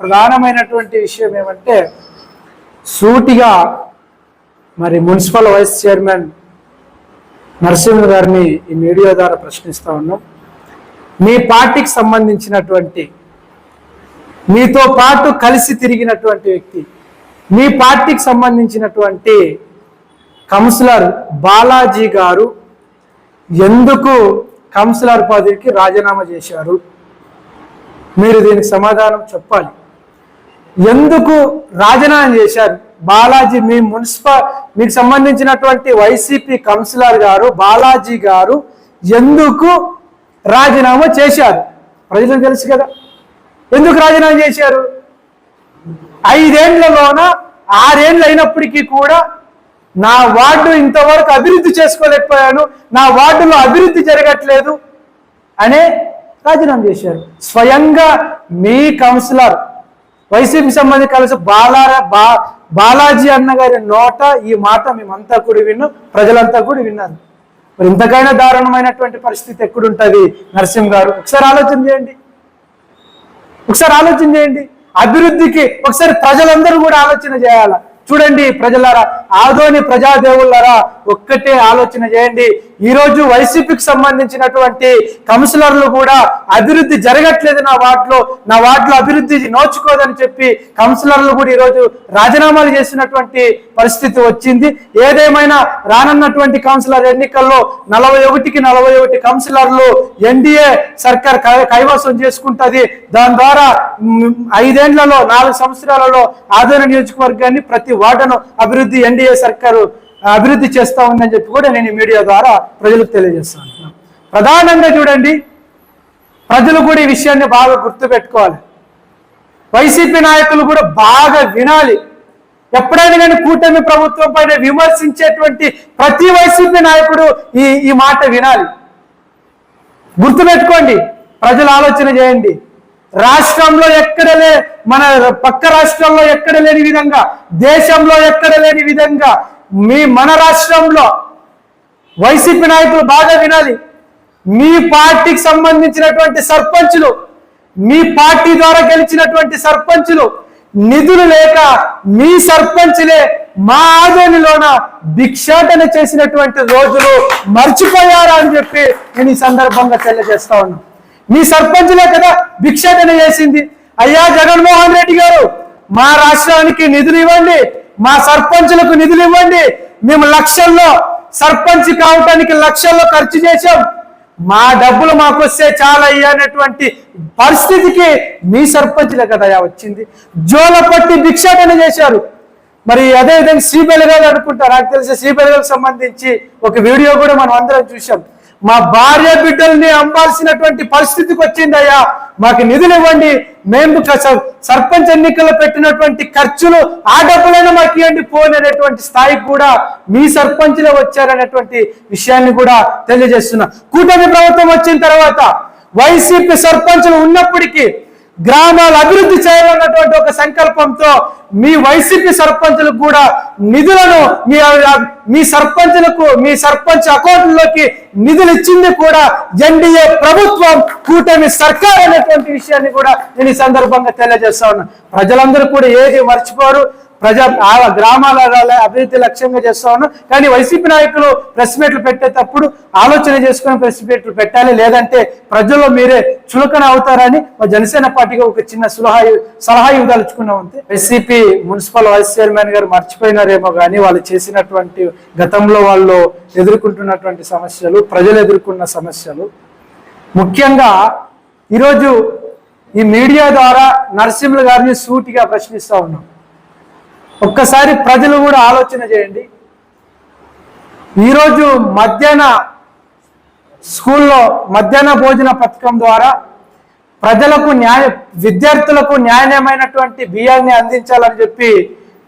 ప్రధానమైనటువంటి విషయం ఏమంటే సూటిగా మరి మున్సిపల్ వైస్ చైర్మన్ నరసింహ గారిని ఈ మీడియా ద్వారా ప్రశ్నిస్తూ ఉన్నాం. మీ పార్టీకి సంబంధించినటువంటి మీతో పాటు కలిసి తిరిగినటువంటి వ్యక్తి మీ పార్టీకి సంబంధించినటువంటి కౌన్సిలర్ బాలాజీ గారు ఎందుకు కౌన్సిలర్ పదవికి రాజీనామా చేశారు? మీరు దీనికి సమాధానం చెప్పాలి. ఎందుకు రాజీనామా చేశారు? బాలాజీ మీ మున్సిపల్ మీకు సంబంధించినటువంటి వైసీపీ కౌన్సిలర్ గారు బాలాజీ గారు ఎందుకు రాజీనామా చేశారు? ప్రజలకు తెలుసు కదా. ఎందుకు రాజీనామా చేశారు? ఐదేండ్లలోన ఆరేండ్లు అయినప్పటికీ కూడా నా వార్డు ఇంతవరకు అభివృద్ధి చేసుకోలేకపోయాను నా వార్డులో అభివృద్ధి జరగట్లేదు అనే రాజీనామా చేశారు. స్వయంగా మీ కౌన్సిలర్ వైసీపీ సంబంధించి కలిసి బాలార బా బాలాజీ అన్న గారి నోట ఈ మాట మేమంతా కూడా విన్నాం ప్రజలంతా కూడా విన్నారు. మరి ఇంతకైనా దారుణమైనటువంటి పరిస్థితి ఎక్కడుంటుంది నరసింహ్ గారు? ఒకసారి ఆలోచన చేయండి. ఒకసారి ఆలోచన చేయండి. అభివృద్ధికి ఒకసారి ప్రజలందరూ కూడా ఆలోచన చేయాల? చూడండి ప్రజలారా ఆదోని ప్రజాదేవులరా ఒక్కటే ఆలోచన చేయండి. ఈ రోజు వైసీపీకి సంబంధించినటువంటి కౌన్సిలర్లు కూడా అభివృద్ధి జరగట్లేదు నా వార్డులో నా వార్డులో అభివృద్ధి నోచుకోదని చెప్పి కౌన్సిలర్లు కూడా ఈరోజు రాజీనామాలు చేసినటువంటి పరిస్థితి వచ్చింది. ఏదేమైనా రానున్నటువంటి కౌన్సిలర్ ఎన్నికల్లో నలభై ఒకటికి నలభై ఒకటి కౌన్సిలర్లు ఎన్డీఏ సర్కార్ కై- కైవసం చేసుకుంటుంది. దాని ద్వారా ఐదేండ్లలో నాలుగు సంవత్సరాలలో ఆదరణ నియోజకవర్గాన్ని ప్రతి వార్డును అభివృద్ధి ఎన్డీఏ సర్కారు అభివృద్ధి చేస్తూ ఉందని చెప్పి కూడా నేను మీడియా ద్వారా ప్రజలకు తెలియజేస్తాను. ప్రధానంగా చూడండి ప్రజలు కూడా ఈ విషయాన్ని బాగా గుర్తుపెట్టుకోవాలి. వైసీపీ నాయకులు కూడా బాగా వినాలి. ఎప్పుడైనా కానీ కూటమి ప్రభుత్వం పైన విమర్శించేటువంటి ప్రతి వైసీపీ నాయకుడు ఈ ఈ మాట వినాలి. గుర్తుపెట్టుకోండి ప్రజలు ఆలోచన చేయండి. రాష్ట్రంలో ఎక్కడ లే మన పక్క రాష్ట్రంలో ఎక్కడ లేని విధంగా దేశంలో ఎక్కడ లేని విధంగా మీ మన రాష్ట్రంలో వైసీపీ నాయకులు బాగా వినాలి. మీ పార్టీకి సంబంధించినటువంటి సర్పంచులు మీ పార్టీ ద్వారా గెలిచినటువంటి సర్పంచులు నిధులు లేక మీ సర్పంచులే మా ఆదోనిలోన భిక్షాటన చేసినటువంటి రోజులు మర్చిపోయారా అని చెప్పి నేను ఈ సందర్భంగా తెలియజేస్తా ఉన్నాను మీ సర్పంచులే కదా భిక్షాటన చేసింది. అయ్యా జగన్మోహన్ రెడ్డి గారు మా రాష్ట్రానికి నిధులు ఇవ్వండి మా సర్పంచులకు నిధులు ఇవ్వండి. మేము లక్షల్లో సర్పంచ్ కావటానికి లక్షల్లో ఖర్చు చేశాం. మా డబ్బులు మాకు వస్తే చాలా అన్నటువంటి పరిస్థితికి మీ సర్పంచ్లే కదా వచ్చింది. జోలపట్టి భిక్షాటన చేశారు. మరి అదే విధంగా శ్రీబెల్ గారు అనుకుంటారు. నాకు తెలిసి శ్రీబెల్ గారికి సంబంధించి ఒక వీడియో కూడా మనం అందరం చూసాం మా భార్య బిడ్డల్ని అమ్మాల్సినటువంటి పరిస్థితికి వచ్చిందయ్యా. మాకు నిధులు ఇవ్వండి. మేము సర్పంచ్ ఎన్నికల్లో పెట్టినటువంటి ఖర్చులు ఆ డబ్బులైనా మాకు ఇవ్వండి. పోని అనేటువంటి స్థాయికి కూడా మీ సర్పంచ్లే వచ్చారనేటువంటి విషయాన్ని కూడా తెలియజేస్తున్నా. కూటమి ప్రభుత్వం వచ్చిన తర్వాత వైసీపీ సర్పంచులు ఉన్నప్పటికీ గ్రామాలు అభివృద్ధి చేయాలన్నటువంటి ఒక సంకల్పంతో మీ వైసీపీ సర్పంచులకు కూడా నిధులను మీ మీ సర్పంచులకు మీ సర్పంచ్ అకౌంట్లోకి నిధులు ఇచ్చింది కూడా ఎన్డీఏ ప్రభుత్వం కూటమి సర్కార్ అనేటువంటి విషయాన్ని కూడా నేను ఈ సందర్భంగా తెలియజేస్తా ఉన్నా. ప్రజలందరూ కూడా ఏది మర్చిపోరు. ప్రజా గ్రామాల అభివృద్ధి లక్ష్యంగా చేస్తా ఉన్నాం. కానీ వైసీపీ నాయకులు ప్రెస్ మీట్లు పెట్టేటప్పుడు ఆలోచన చేసుకుని ప్రెస్ మీట్లు పెట్టాలి. లేదంటే ప్రజల్లో మీరే చులకన అవుతారని మా జనసేన పార్టీగా ఒక చిన్న సలహా సలహా ఇవ్వదలుచుకున్నాం అంతే. వైసీపీ మున్సిపల్ వైస్ చైర్మన్ గారు మర్చిపోయినారేమో కానీ వాళ్ళు చేసినటువంటి గతంలో వాళ్ళు ఎదుర్కొంటున్నటువంటి సమస్యలు ప్రజలు ఎదుర్కొన్న సమస్యలు. ముఖ్యంగా ఈరోజు ఈ మీడియా ద్వారా నరసింహులు గారిని సూటిగా ప్రశ్నిస్తా ఉన్నాం. ఒక్కసారి ప్రజలు కూడా ఆలోచన చేయండి. ఈరోజు మధ్యాహ్న స్కూల్లో మధ్యాహ్న భోజన పథకం ద్వారా ప్రజలకు న్యాయ విద్యార్థులకు న్యాయమైనటువంటి బియ్యాన్ని అందించాలని చెప్పి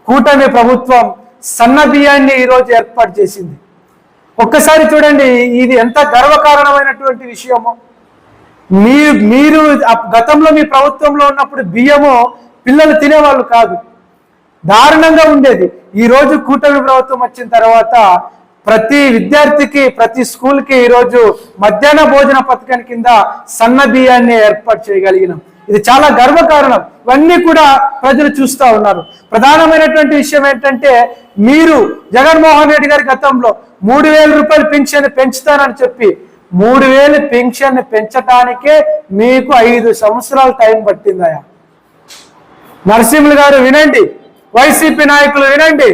కూటమి ప్రభుత్వం సన్న బియ్యాన్ని ఈరోజు ఏర్పాటు చేసింది. ఒక్కసారి చూడండి ఇది ఎంత గర్వకారణమైనటువంటి విషయము. మీ మీరు గతంలో మీ ప్రభుత్వంలో ఉన్నప్పుడు బియ్యము పిల్లలు తినేవాళ్ళు కాదు. దారుణంగా ఉండేది. ఈ రోజు కూటమి ప్రభుత్వం వచ్చిన తర్వాత ప్రతి విద్యార్థికి ప్రతి స్కూల్కి ఈరోజు మధ్యాహ్న భోజన పథకం కింద సన్న బియ్యాన్ని ఏర్పాటు చేయగలిగినాం. ఇది చాలా గర్వకారణం ఇవన్నీ కూడా ప్రజలు చూస్తూ ఉన్నారు. ప్రధానమైనటువంటి విషయం ఏంటంటే మీరు జగన్మోహన్ రెడ్డి గారి గతంలో మూడు వేల రూపాయలు పెన్షన్ పెంచుతానని చెప్పి మూడు వేలు పెన్షన్ పెంచటానికే మీకు ఐదు సంవత్సరాలు టైం పట్టిందయా నరసింహులు గారు వినండి. వైసీపీ నాయకులు వినండి.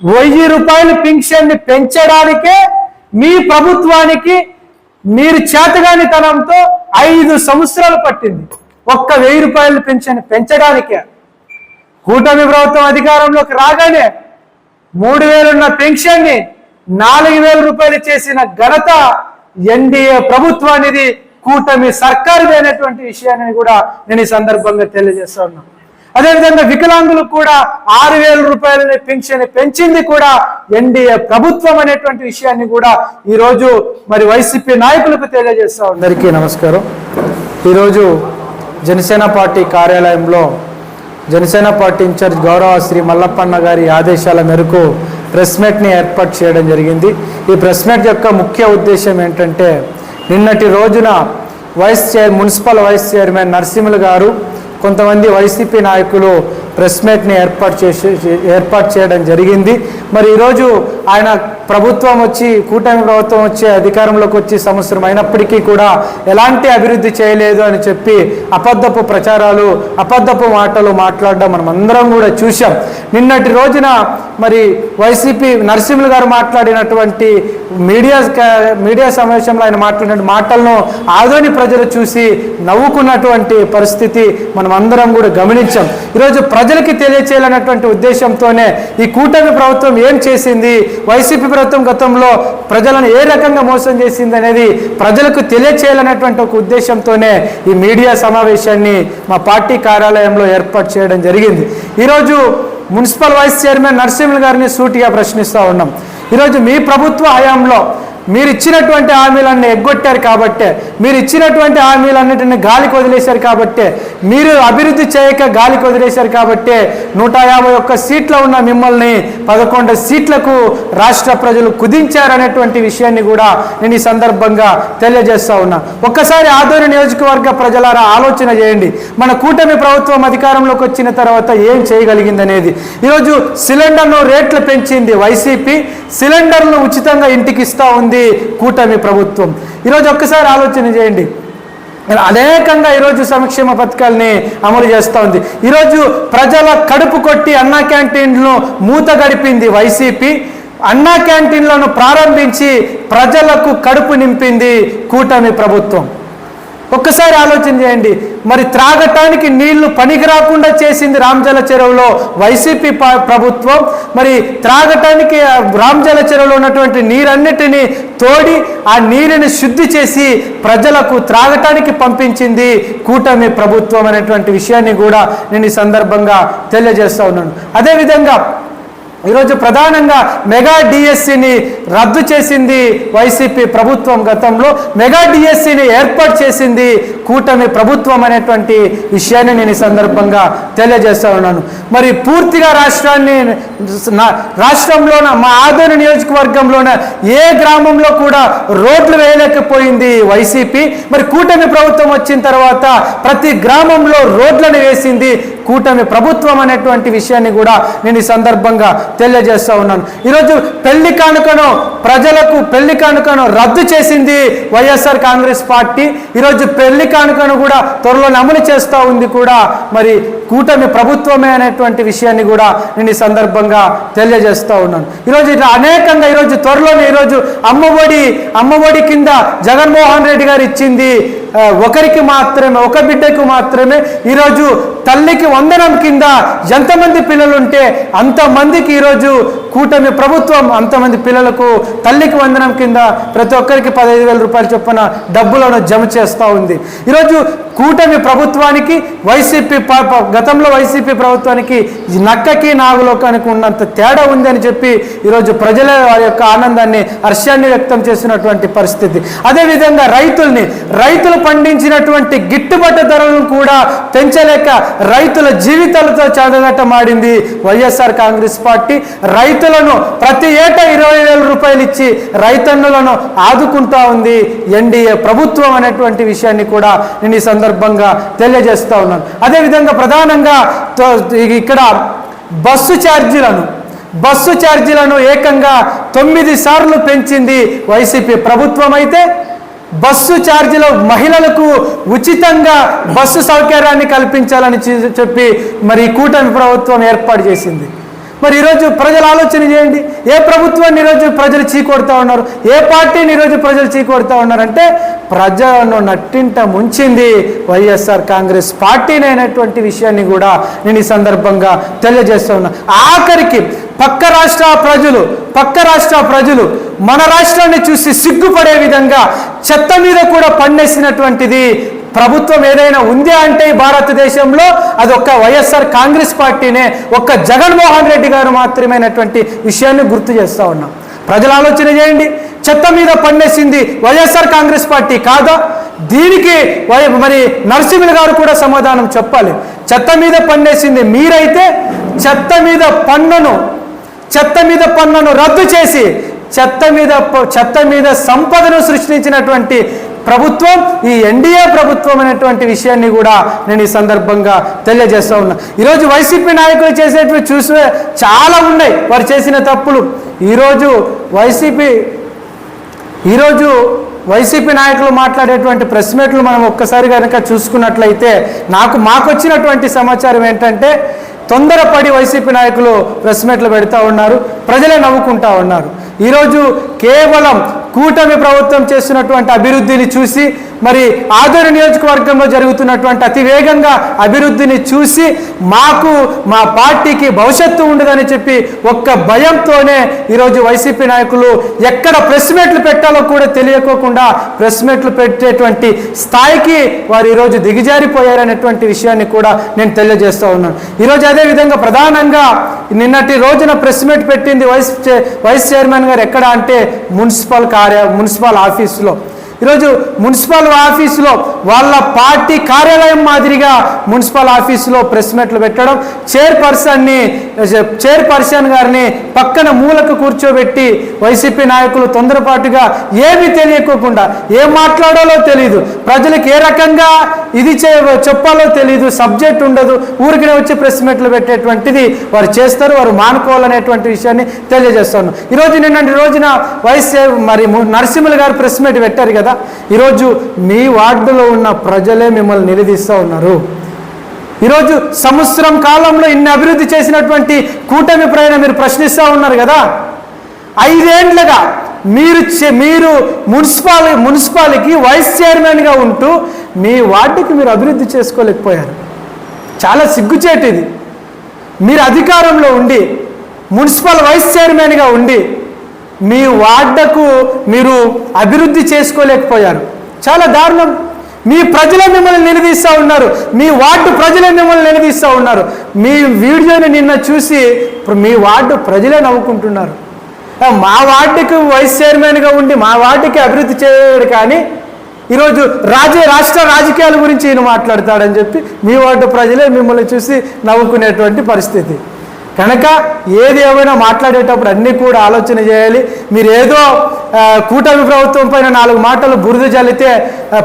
వెయ్యి రూపాయలు పింఛన్ని పెంచడానికే మీ ప్రభుత్వానికి మీరు చేతగానితనంతో ఐదు సంవత్సరాలు పట్టింది. ఒక్క వెయ్యి రూపాయలు పెన్షన్ పెంచడానికే. కూటమి ప్రభుత్వం అధికారంలోకి రాగానే మూడు వేలున్న పెన్షన్ని నాలుగు వేల రూపాయలు చేసిన ఘనత ఎన్డీఏ ప్రభుత్వానిది కూటమి సర్కారుదైనటువంటి విషయాన్ని కూడా నేను ఈ సందర్భంగా తెలియజేస్తా ఉన్నాను. అదేవిధంగా వికలాంగులకు కూడా ఆరు వేల రూపాయలని పెన్షన్ పెంచింది కూడా ఎన్డీఏ ప్రభుత్వం అనేటువంటి విషయాన్ని కూడా ఈరోజు మరి వైసీపీ నాయకులకు తెలియజేస్తా అందరికీ నమస్కారం. ఈరోజు జనసేన పార్టీ కార్యాలయంలో జనసేన పార్టీ ఇన్ఛార్జ్ గౌరవ శ్రీ మల్లప్పన్న గారి ఆదేశాల మేరకు ప్రెస్ మీట్ని ఏర్పాటు చేయడం జరిగింది. ఈ ప్రెస్ మీట్ యొక్క ముఖ్య ఉద్దేశం ఏంటంటే నిన్నటి రోజున vice chair municipal vice chairman Narasimhulu garu కొంతమంది వైసీపీ నాయకులు ప్రెస్ మీట్ని ఏర్పాటు చేసి ఏర్పాటు చేయడం జరిగింది. మరి ఈరోజు ఆయన ప్రభుత్వం వచ్చి కూటమి ప్రభుత్వం వచ్చి అధికారంలోకి వచ్చి సంవత్సరం అయినప్పటికీ కూడా ఎలాంటి అభివృద్ధి చేయలేదు అని చెప్పి అబద్ధపు ప్రచారాలు అబద్ధపు మాటలు మాట్లాడడం మనం అందరం కూడా చూసాం నిన్నటి రోజున మరి వైసీపీ నరసింహులు గారు మాట్లాడినటువంటి మీడియా మీడియా సమావేశంలో ఆయన మాట్లాడిన మాటలను ఆదోని ప్రజలు చూసి నవ్వుకున్నటువంటి పరిస్థితి మనం అందరం కూడా గమనించాం. ఈరోజు ప్రజలకి తెలియచేయాలన్నటువంటి ఉద్దేశంతోనే ఈ కూటమి ప్రభుత్వం ఏం చేసింది? వైసీపీ ప్రభుత్వం గతంలో ప్రజలను ఏ రకంగా మోసం చేసింది అనేది ప్రజలకు తెలియచేయాలనేటువంటి ఒక ఉద్దేశంతోనే ఈ మీడియా సమావేశాన్ని మా పార్టీ కార్యాలయంలో ఏర్పాటు చేయడం జరిగింది. ఈరోజు మున్సిపల్ వైస్ చైర్మన్ నరసింహులు గారిని సూటిగా ప్రశ్నిస్తూ ఉన్నాం. ఈరోజు మీ ప్రభుత్వ హయాంలో మీరు ఇచ్చినటువంటి హామీలన్నీ ఎగ్గొట్టారు కాబట్టే మీరు ఇచ్చినటువంటి హామీలన్నిటిని గాలికి వదిలేశారు కాబట్టే మీరు అభివృద్ధి చేయక గాలికి వదిలేశారు కాబట్టే నూట యాభై ఒక్క సీట్లో ఉన్న మిమ్మల్ని పదకొండు సీట్లకు రాష్ట్ర ప్రజలు కుదించారనేటువంటి విషయాన్ని కూడా నేను ఈ సందర్భంగా తెలియజేస్తా ఉన్నా. ఒక్కసారి ఆదోని నియోజకవర్గ ప్రజలారా ఆలోచన చేయండి. మన కూటమి ప్రభుత్వం అధికారంలోకి వచ్చిన తర్వాత ఏం చేయగలిగింది అనేది ఈరోజు సిలిండర్ను రేట్లు పెంచింది వైసీపీ సిలిండర్ను ఉచితంగా ఇంటికి ఇస్తూ ఉంది. కూటమి ప్రభుత్వం. ఈరోజు ఒక్కసారి ఆలోచన చేయండి. అనేకంగా ఈరోజు సంక్షేమ పథకాల్ని అమలు చేస్తూ ఉంది. ఈరోజు ప్రజల కడుపు కొట్టి అన్నా క్యాంటీన్లను మూత గడిపింది వైసీపీ. అన్నా క్యాంటీన్లను ప్రారంభించి ప్రజలకు కడుపు నింపింది కూటమి ప్రభుత్వం. ఒక్కసారి ఆలోచన చేయండి. మరి త్రాగటానికి నీళ్ళు పనికి రాకుండా చేసింది రామ్జల చెరువులో వైసీపీ ప్రభుత్వం. మరి త్రాగటానికి రామ్జల చెరువులో ఉన్నటువంటి నీరన్నిటినీ తోడి ఆ నీరుని శుద్ధి చేసి ప్రజలకు త్రాగటానికి పంపించింది కూటమి ప్రభుత్వం అనేటువంటి విషయాన్ని కూడా నేను ఈ సందర్భంగా తెలియజేస్తా ఉన్నాను. అదేవిధంగా ఈరోజు ప్రధానంగా మెగా డిఎస్సిని రద్దు చేసింది వైసీపీ ప్రభుత్వం గతంలో. మెగా డిఎస్సిని ఏర్పాటు చేసింది కూటమి ప్రభుత్వం అనేటువంటి విషయాన్ని నేను ఈ సందర్భంగా తెలియజేస్తా ఉన్నాను. మరి పూర్తిగా రాష్ట్రాన్ని రాష్ట్రంలోన మా ఆదోని నియోజకవర్గంలోన ఏ గ్రామంలో కూడా రోడ్లు వేయలేకపోయింది వైసీపీ. మరి కూటమి ప్రభుత్వం వచ్చిన తర్వాత ప్రతి గ్రామంలో రోడ్లను వేసింది కూటమి ప్రభుత్వం అనేటువంటి విషయాన్ని కూడా నేను ఈ సందర్భంగా తెలియజేస్తూ ఉన్నాను. ఈరోజు పెళ్ళి కానుకను ప్రజలకు పెళ్ళి కానుకను రద్దు చేసింది వైఎస్ఆర్ కాంగ్రెస్ పార్టీ. ఈరోజు పెళ్ళి కానుకను కూడా త్వరలో అమలు చేస్తూ ఉంది కూడా మరి కూటమి ప్రభుత్వమే అనేటువంటి విషయాన్ని కూడా నేను ఈ సందర్భంగా తెలియజేస్తూ ఉన్నాను. ఈరోజు ఇట్లా అనేకంగా ఈరోజు త్వరలోనే ఈరోజు అమ్మఒడి అమ్మఒడి కింద జగన్మోహన్ రెడ్డి గారు ఇచ్చింది ఒకరికి మాత్రమే ఒక బిడ్డకు మాత్రమే ఈరోజు తల్లికి వందనం కింద ఎంతమంది పిల్లలు ఉంటే అంతమందికి ఈరోజు కూటమి ప్రభుత్వం అంతమంది పిల్లలకు తల్లికి వందనం కింద ప్రతి ఒక్కరికి పదహైదు వేల రూపాయలు చొప్పున డబ్బులను జమ చేస్తూ ఉంది. ఈరోజు కూటమి ప్రభుత్వానికి వైసీపీ ప- గతంలో వైసీపీ ప్రభుత్వానికి నక్కకి నాగులోకానికి ఉన్నంత తేడా ఉందని చెప్పి ఈరోజు ప్రజల వారి యొక్క ఆనందాన్ని హర్షాన్ని వ్యక్తం చేసినటువంటి పరిస్థితి. అదేవిధంగా రైతుల్ని రైతుల పండించినటువంటి గిట్టుబాటు ధరలను కూడా పెంచలేక రైతుల జీవితాలతో చెడగట్టమాడింది వైఎస్ఆర్ కాంగ్రెస్ పార్టీ. రైతులను ప్రతి ఏటా ఇరవై వేల రూపాయలు ఇచ్చి రైతన్నులను ఆదుకుంటా ఉంది ఎన్డీఏ ప్రభుత్వం అనేటువంటి విషయాన్ని కూడా నేను ఈ సందర్భంగా తెలియజేస్తా ఉన్నాను. అదేవిధంగా ప్రధానంగా ఇక్కడ బస్సు ఛార్జీలను బస్సు ఛార్జీలను ఏకంగా తొమ్మిది సార్లు పెంచింది వైసీపీ ప్రభుత్వం అయితే బస్సు ఛార్జీలో మహిళలకు ఉచితంగా బస్సు సౌకర్యాన్ని కల్పించాలని చెప్పి మరి కూటమి ప్రభుత్వం ఏర్పాటు చేసింది. మరి ఈరోజు ప్రజలు ఆలోచన చేయండి. ఏ ప్రభుత్వాన్ని ఈరోజు ప్రజలు చీకొడుతూ ఉన్నారు? ఏ పార్టీని ఈరోజు ప్రజలు చీకొడుతూ ఉన్నారంటే ప్రజలను నట్టింట ముంచింది వైఎస్ఆర్ కాంగ్రెస్ పార్టీని అయినటువంటి విషయాన్ని కూడా నేను ఈ సందర్భంగా తెలియజేస్తూ ఉన్నా. ఆఖరికి పక్క రాష్ట్ర ప్రజలు పక్క రాష్ట్ర ప్రజలు మన రాష్ట్రాన్ని చూసి సిగ్గుపడే విధంగా చెత్త మీద కూడా పన్నేసినటువంటిది ప్రభుత్వం ఏదైనా ఉంది అంటే భారతదేశంలో అది ఒక్క వైఎస్ఆర్ కాంగ్రెస్ పార్టీనే ఒక్క జగన్మోహన్ రెడ్డి గారు మాత్రమేనటువంటి విషయాన్ని గుర్తు చేస్తా ఉన్నాం. ప్రజలు ఆలోచన చేయండి. చెత్త మీద పన్నేసింది వైఎస్ఆర్ కాంగ్రెస్ పార్టీ కాదా? దీనికి వై- మరి నరసింహులు గారు కూడా సమాధానం చెప్పాలి. చెత్త మీద పన్నేసింది మీరైతే చెత్త మీద పన్నును చెత్త మీద పన్నును రద్దు చేసి చెత్త మీద ప- చెత్త మీద సంపదను సృష్టించినటువంటి ప్రభుత్వం ఈ ఎన్డీఏ ప్రభుత్వం అనేటువంటి విషయాన్ని కూడా నేను ఈ సందర్భంగా తెలియజేస్తూ ఉన్నా. ఈరోజు వైసీపీ నాయకులు చేసేటివి చూసే చాలా ఉన్నాయి. వారు చేసిన తప్పులు. ఈరోజు వైసీపీ ఈరోజు వైసీపీ నాయకులు మాట్లాడేటువంటి ప్రెస్ మీట్లు మనం ఒక్కసారి కనుక చూసుకున్నట్లయితే నాకు మాకొచ్చినటువంటి సమాచారం ఏంటంటే తొందరపడి వైసీపీ నాయకులు ప్రెస్ మీట్లు పెడతా ఉన్నారు. ప్రజలే నవ్వుకుంటా ఉన్నారు. ఈరోజు కేవలం కూటమి ప్రభుత్వం చేస్తున్నటువంటి అభివృద్ధిని చూసి మరి ఆదూరు నియోజకవర్గంలో జరుగుతున్నటువంటి అతి వేగంగా అభివృద్ధిని చూసి మాకు మా పార్టీకి భవిష్యత్తు ఉండదని చెప్పి ఒక్క భయంతోనే ఈరోజు వైసీపీ నాయకులు ఎక్కడ ప్రెస్ మీట్లు పెట్టాలో కూడా తెలియకోకుండా ప్రెస్ మీట్లు పెట్టేటువంటి స్థాయికి వారు ఈరోజు దిగజారిపోయారనేటువంటి విషయాన్ని కూడా నేను తెలియజేస్తూ ఉన్నాను. ఈరోజు అదే విధంగా ప్రధానంగా నిన్నటి రోజున ప్రెస్ మీట్ పెట్టింది వైస్ వైస్ చైర్మన్ గారు ఎక్కడ అంటే మున్సిపల్ కార్య మున్సిపల్ ఆఫీసులో. ఈరోజు మున్సిపల్ ఆఫీసులో వాళ్ళ పార్టీ కార్యాలయం మాదిరిగా మున్సిపల్ ఆఫీసులో ప్రెస్ మీట్లు పెట్టడం చైర్పర్సన్ని చైర్పర్సన్ గారిని పక్కన మూలకు కూర్చోబెట్టి వైసీపీ నాయకులు తొందరపాటుగా ఏమీ తెలియకోకుండా ఏం మాట్లాడాలో తెలియదు ప్రజలకు ఏ రకంగా ఇది చే చెప్పాలో తెలియదు సబ్జెక్ట్ ఉండదు ఊరికినే వచ్చి ప్రెస్ మీట్లు పెట్టేటువంటిది వారు చేస్తారు వారు మానుకోవాలనేటువంటి విషయాన్ని తెలియజేస్తాను. ఈరోజు నిన్నటి రోజున వైస్ మరి నరసింహులు గారు ప్రెస్ మీట్ పెట్టారు కదా ఈరోజు మీ వార్డులో ఉన్న ప్రజలే మిమ్మల్ని నిలదీస్తూ ఉన్నారు. ఈరోజు సంవత్సరం కాలంలో ఇన్ని అభివృద్ధి చేసినటువంటి కూటమి ప్రయాణం మీరు ప్రశ్నిస్తూ ఉన్నారు కదా. ఐదేండ్లుగా మీరు చే- మీరు మున్సిపాలి మున్సిపాలిటీకి వైస్ చైర్మన్గా ఉంటూ మీ వార్డుకి మీరు అభివృద్ధి చేసుకోలేకపోయారు. చాలా సిగ్గుచేటిది మీరు అధికారంలో ఉండి మున్సిపల్ వైస్ చైర్మన్గా ఉండి మీ వార్డకు మీరు అభివృద్ధి చేసుకోలేకపోయారు. చాలా దారుణం. మీ ప్రజలే మిమ్మల్ని నిలదీస్తూ ఉన్నారు. మీ వార్డు ప్రజలే మిమ్మల్ని నిలదీస్తూ ఉన్నారు. మీ వీడియోని నిన్న చూసి ఇప్పుడు మీ వార్డు ప్రజలే నవ్వుకుంటున్నారు. మా వార్డుకి వైస్ చైర్మన్గా ఉండి మా వార్డుకి అభివృద్ధి చేయడు కానీ ఈరోజు రాజ్య రాష్ట్ర రాజకీయాల గురించి ఈయన మాట్లాడతాడని చెప్పి మీ వార్డు ప్రజలే మిమ్మల్ని చూసి నవ్వుకునేటువంటి పరిస్థితి. కనుక ఏది ఏమైనా మాట్లాడేటప్పుడు అన్నీ కూడా ఆలోచన చేయాలి. మీరు ఏదో కూటమి ప్రభుత్వం పైన నాలుగు మాటలు బురద జల్లితే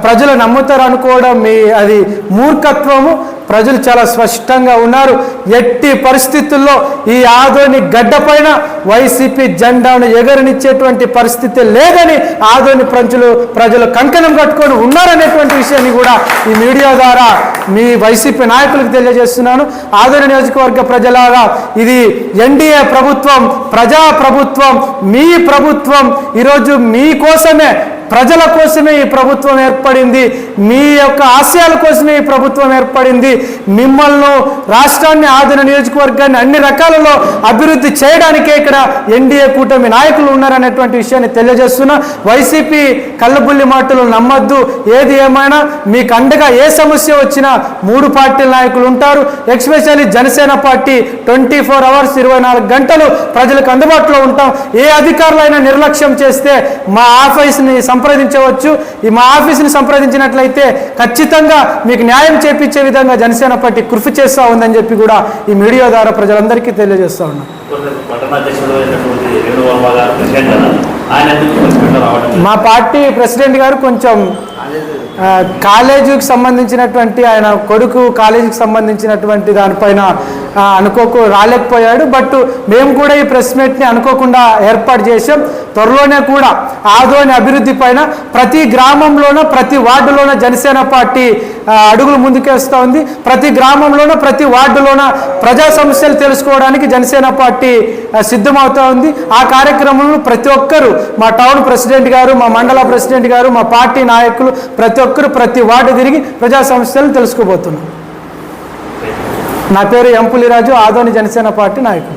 ప్రజలు నమ్ముతారు అనుకోవడం మీ అది మూర్ఖత్వము. ప్రజలు చాలా స్పష్టంగా ఉన్నారు. ఎట్టి పరిస్థితుల్లో ఈ ఆదోని గడ్డపైన వైసీపీ జెండాను ఎగరనిచ్చేటువంటి పరిస్థితి లేదని ఆదోని ప్రజలు ప్రజలు కంకణం కట్టుకొని ఉన్నారనేటువంటి విషయాన్ని కూడా ఈ మీడియా ద్వారా మీ వైసీపీ నాయకులకు తెలియజేస్తున్నాను. ఆదోని నియోజకవర్గ ప్రజలారా ఇది ఎన్డీఏ ప్రభుత్వం ప్రజా ప్రభుత్వం మీ ప్రభుత్వం. ఈరోజు మీకోసమే ప్రజల కోసమే ఈ ప్రభుత్వం ఏర్పడింది. మీ యొక్క ఆశయాల కోసమే ఈ ప్రభుత్వం ఏర్పడింది. మిమ్మల్ని రాష్ట్రాన్ని ఆదిన నియోజకవర్గాన్ని అన్ని రకాలలో అభివృద్ధి చేయడానికే ఇక్కడ ఎన్డీఏ కూటమి నాయకులు ఉన్నారనేటువంటి విషయాన్ని తెలియజేస్తున్నా. వైసీపీ కళ్ళబుల్లి మాటలు నమ్మద్దు. ఏది ఏమైనా మీకు అండగా ఏ సమస్య వచ్చినా మూడు పార్టీల నాయకులు ఉంటారు. Especially Janasena party twenty four hours ఇరవై నాలుగు గంటలు ప్రజలకు అందుబాటులో ఉంటాం. ఏ అధికారులైనా నిర్లక్ష్యం చేస్తే మా ఆఫీస్ని సంప సంప్రదించవచ్చు ఈ మా ఆఫీస్ని సంప్రదించినట్లయితే ఖచ్చితంగా మీకు న్యాయం చేపించే విధంగా జనసేన పార్టీ కృషి చేస్తూ ఉందని చెప్పి కూడా ఈ మీడియా ద్వారా ప్రజలందరికీ తెలియజేస్తా ఉన్నాం? మా పార్టీ ప్రెసిడెంట్ గారు కొంచెం కాలేజీకి సంబంధించినటువంటి ఆయన కొడుకు కాలేజీకి సంబంధించినటువంటి దానిపైన అనుకోకు రాలేకపోయాడు. బట్ మేము కూడా ఈ ప్రెస్ మీట్ని అనుకోకుండా ఏర్పాటు చేసాం త్వరలోనే కూడా ఆదోని అభివృద్ధి పైన ప్రతి గ్రామంలోనూ ప్రతి వార్డులోన జనసేన పార్టీ అడుగులు ముందుకేస్తూ ఉంది. ప్రతి గ్రామంలోనూ ప్రతి వార్డులోన ప్రజా సమస్యలు తెలుసుకోవడానికి జనసేన పార్టీ సిద్ధమవుతూ ఉంది. ఆ కార్యక్రమంలో ప్రతి ఒక్కరు మా టౌన్ ప్రెసిడెంట్ గారు మా మండల ప్రెసిడెంట్ గారు మా పార్టీ నాయకులు ప్రతి ఒక్కరు ప్రతి వార్డు తిరిగి ప్రజా సమస్యలు తెలుసుకోబోతున్నారు నా పేరు ఎంపులిరాజు ఆదోని జనసేన పార్టీ నాయకుడు